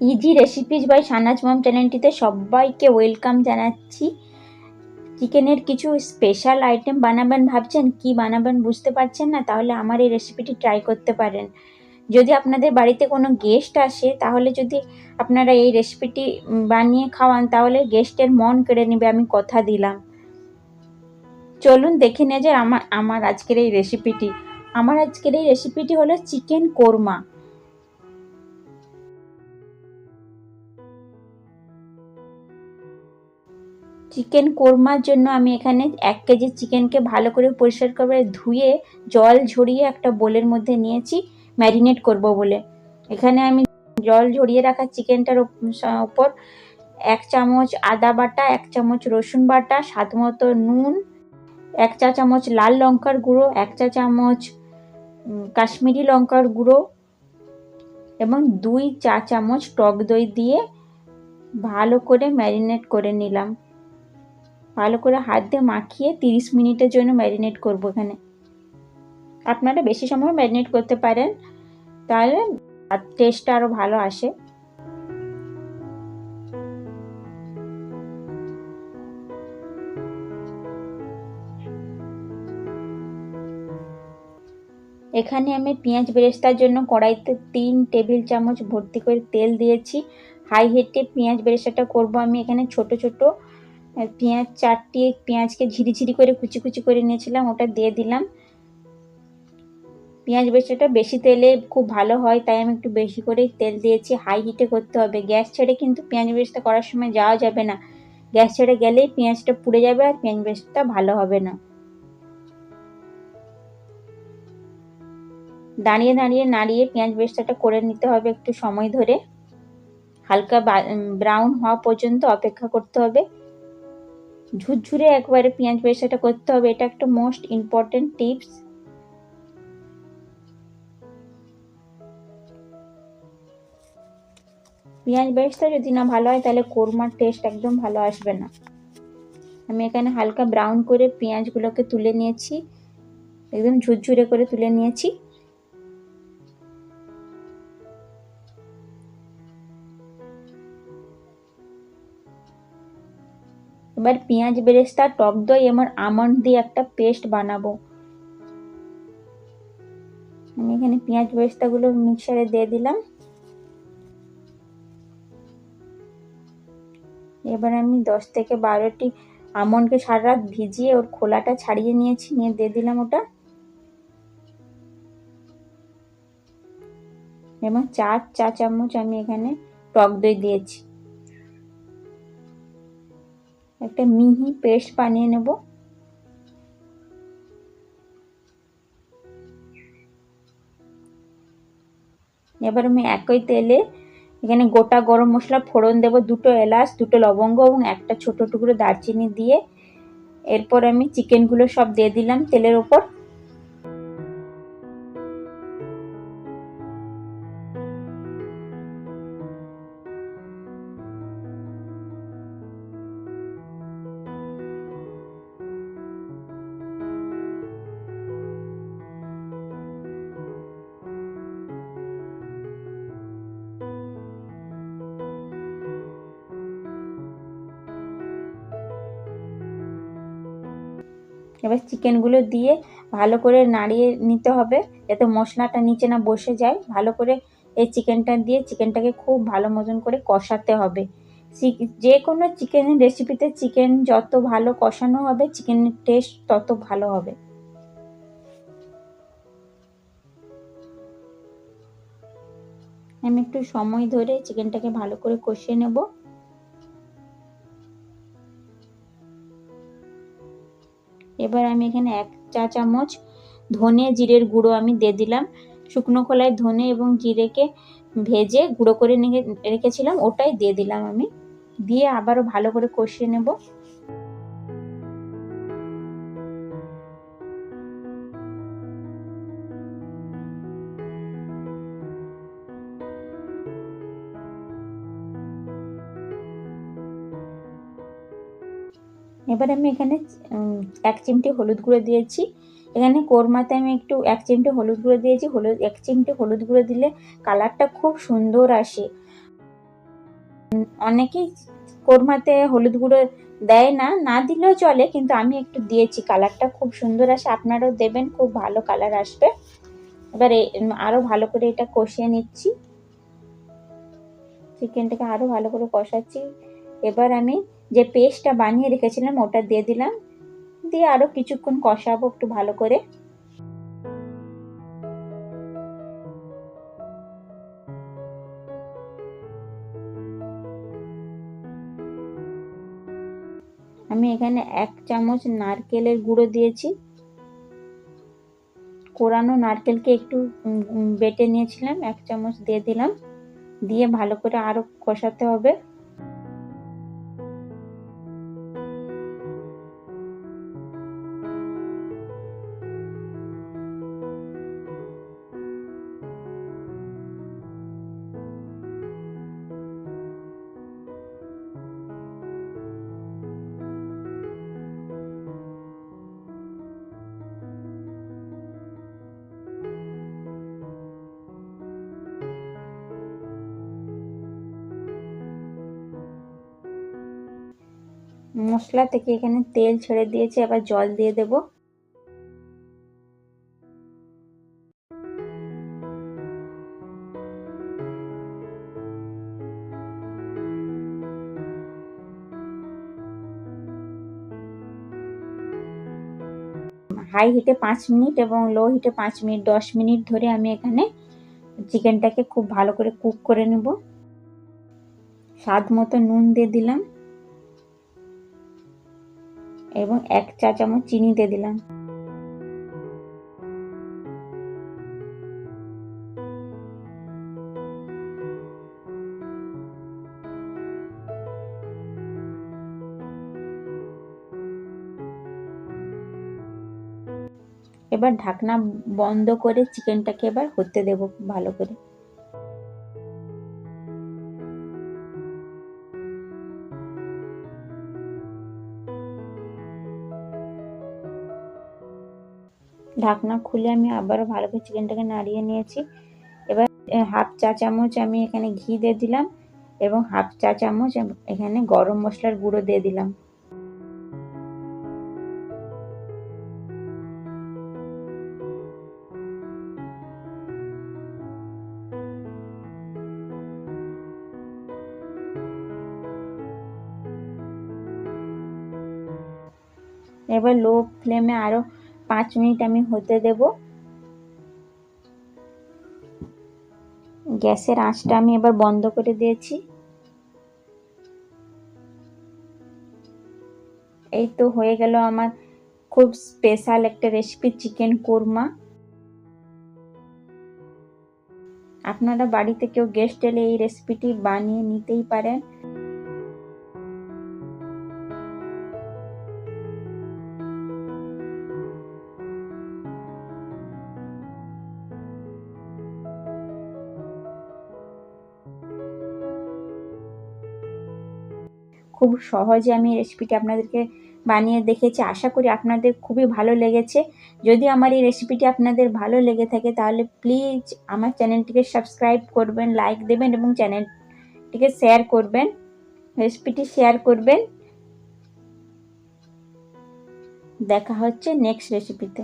Easy recipes by Sanaz mom চ্যানেলটিতে সবাইকে welcome জানাচ্ছি। চিকেনের কিছু স্পেশাল আইটেম বানাবেন ভাবছেন, কি বানাবেন বুঝতে পারছেন না, তাহলে আমার এই রেসিপিটি ট্রাই করতে পারেন। যদি আপনাদের বাড়িতে কোনো গেস্ট আসে, তাহলে যদি আপনারা এই রেসিপিটি বানিয়ে খাওয়ান, তাহলে গেস্টের মন কেড়ে নেবে, আমি কথা দিলাম। চলুন দেখে নেওয়া যে আমার আমার আজকের এই রেসিপিটি আমার আজকের এই রেসিপিটি হলো চিকেন কোরমা চিকেন কোরমার জন্য আমি এখানে এক কেজি চিকেনকে ভালো করে পরিষ্কার করে ধুয়ে, জল ঝরিয়ে একটা বোলের মধ্যে নিয়েছি, ম্যারিনেট করব বলে। এখানে আমি জল ঝরিয়ে রাখা চিকেনটার ওপ- ওপর এক চামচ আদা বাটা, এক চামচ রসুন বাটা, স্বাদ মতো নুন, এক চা চামচ লাল লঙ্কার গুঁড়ো, এক চা চামচ কাশ্মীরি লঙ্কার গুঁড়ো এবং দুই চা চামচ টক দই দিয়ে ভালো করে ম্যারিনেট করে নিলাম। ভালো করে হাত দিয়ে মাখিয়ে তিরিশ মিনিটের জন্য ম্যারিনেট করব এখানে। আপনারা বেশি সময় ম্যারিনেট করতে পারেন, তাহলে টেস্টটা আরও ভালো আসে। এখানে আমি পেঁয়াজ বেরেস্তার জন্য কড়াইতে তিন টেবিল চামচ ভর্তি করে তেল দিয়েছি। হাই হিটে পেঁয়াজ বেরেস্তাটা করব আমি এখানে ছোট ছোট পেঁয়াজ চারটি পেঁয়াজকে ঝিরি ঝিরি করে কুচি কুচি করে নিয়েছিলাম, ওটা দিয়ে দিলাম। পেঁয়াজ বেরেস্তাটা বেশি তেলে খুব ভালো হয়, তাই আমি একটু বেশি করেই তেল দিয়েছি। হাই হিটে করতে হবে। গ্যাস ছেড়ে কিন্তু পেঁয়াজ বেরেস্তা করার সময় যাওয়া যাবে না। গ্যাস ছেড়ে গেলেই পেঁয়াজটা পুড়ে যাবে আর পেঁয়াজ বেরেস্তা ভালো হবে না। দাঁড়িয়ে দাঁড়িয়ে নাড়িয়ে পেঁয়াজ বেরেস্তাটা করে নিতে হবে একটু সময় ধরে। হালকা ব্রাউন হওয়া পর্যন্ত অপেক্ষা করতে হবে। ঝুরঝুরে একবারে পেঁয়াজ বেরেস্তাটা করতে হবে। এটা একটা মোস্ট ইম্পর্টেন্ট টিপস পেঁয়াজ বেরেস্তা যদি না ভালো হয়, তাহলে কোরমার টেস্ট একদম ভালো আসবে না। আমি এখানে হালকা ব্রাউন করে পেঁয়াজগুলোকে তুলে নিয়েছি। একদম ঝুরঝুরে করে তুলে নিয়েছি। এবার পেঁয়াজ বেরেস্তা, টক দই এবং আমন্ড দিয়ে একটা পেস্ট বানাবো। আমি এখানে পেঁয়াজ বেরেস্তাগুলো মিক্সারে দিয়ে দিলাম। এবার আমি দশ থেকে বারোটি আমন্ডকে সারা রাত ভিজিয়ে ওর খোলাটা ছাড়িয়ে নিয়েছি, নিয়ে দিয়ে দিলাম ওটা। এবং চার চা চামচ আমি এখানে টক দই দিয়েছি। একটা মিহি পেস্ট বানিয়ে নেব। এবার আমি একই তেলে এখানে গোটা গরম মশলা ফোড়ন দেব, দুটো এলাচ, দুটো লবঙ্গ এবং একটা ছোট টুকরো দারচিনি দিয়ে। এরপর আমি চিকেনগুলো সব দিয়ে দিলাম তেলের ওপর। এবার চিকেনগুলো দিয়ে ভালো করে নাড়িয়ে নিতে হবে যাতে মশলাটা নিচে না বসে যায়। ভালো করে এই চিকেনটা দিয়ে চিকেনটাকে খুব ভালো মতন করে কষাতে হবে। যে কোনো চিকেনের রেসিপিতে চিকেন যত ভালো কষানো হবে চিকেনের টেস্ট তত ভালো হবে। আমি একটু সময় ধরে চিকেনটাকে ভালো করে কষিয়ে নেব। এবার আমি এখানে এক চা চামচ ধনে জিরের গুঁড়ো আমি দিয়ে দিলাম। শুকনো খোলায় ধনে এবং জিরেকে ভেজে গুঁড়ো করে নিয়ে রেখেছিলাম, ওটাই দিয়ে দিলাম আমি। দিয়ে আবারও ভালো করে কষিয়ে নেব। এবার আমি এখানে এক চিমটি হলুদ গুঁড়ো দিয়েছি। এখানে কোরমাতে আমি একটু, এক চিমটে হলুদ গুঁড়ো দিয়েছি। হলুদ, এক চিমটে হলুদ গুঁড়ো দিলে কালারটা খুব সুন্দর আসে। অনেকেই কোরমাতে হলুদ গুঁড়ো দেয় না না দিলেও চলে, কিন্তু আমি একটু দিয়েছি। কালারটা খুব সুন্দর আসে, আপনারাও দেবেন, খুব ভালো কালার আসবে। এবার আরও ভালো করে এটা কষিয়ে নিচ্ছি। চিকেনটাকে আরও ভালো করে কষাচ্ছি। এবার আমি যে পেস্টটা বানিয়ে রেখেছিলাম, ওটা দিয়ে দিলাম। দিয়ে আরও কিছুক্ষণ কষাবো একটু ভালো করে। আমি এখানে এক চামচ নারকেলের গুঁড়ো দিয়েছি। কোরানো নারকেলকে একটু বেটে নিয়েছিলাম, এক চামচ দিয়ে দিলাম। দিয়ে ভালো করে আরও কষাতে হবে। মশলা থেকে এখানে তেল ছেড়ে দিয়েছি আবার জল দিয়ে দেব। হাই হিটে পাঁচ মিনিট এবং লো হিটে পাঁচ মিনিট, দশ মিনিট ধরে আমি এখানে চিকেনটাকে খুব ভালো করে কুক করে নেব। স্বাদ মতো নুন দিয়ে দিলাম। এবং এক চা চামচ চিনি দিয়ে দিলাম। এবার ঢাকনা বন্ধ করে চিকেনটাকে এবার হতে দেব ভালো করে। ঢাকনা খুলে আমি আবারও ভালো করে চিকেনটাকে নাড়িয়ে নিয়েছি। এবার হাফ চা চামচ আমি এখানে ঘি দিয়ে দিলাম এবং হাফ চা চামচ এখানে গরম মশলার গুঁড়ো দিয়ে দিলাম। এবার লো ফ্লেমে আরও পাঁচ মিনিট আমি হতে দেব। গ্যাসের আঁচটা আমি এবার বন্ধ করে দিয়েছি। এই তো হয়ে গেল আমার খুব স্পেশাল একটা রেসিপি চিকেন কোরমা আপনারা বাড়িতে কেউ গেস্ট এলে এই রেসিপিটি বানিয়ে নিতেই পারেন। খুব সহজে আমি রেসিপিটি আপনাদেরকে বানিয়ে দেখেছি। আশা করি আপনাদের খুবই ভালো লেগেছে। যদি আমার এই রেসিপিটি আপনাদের ভালো লেগে থাকে, তাহলে প্লিজ আমার চ্যানেলটিকে সাবস্ক্রাইব করবেন লাইক দেবেন এবং চ্যানেলটিকে শেয়ার করবেন। রেসিপিটি শেয়ার করবেন। দেখা হচ্ছে নেক্সট রেসিপিতে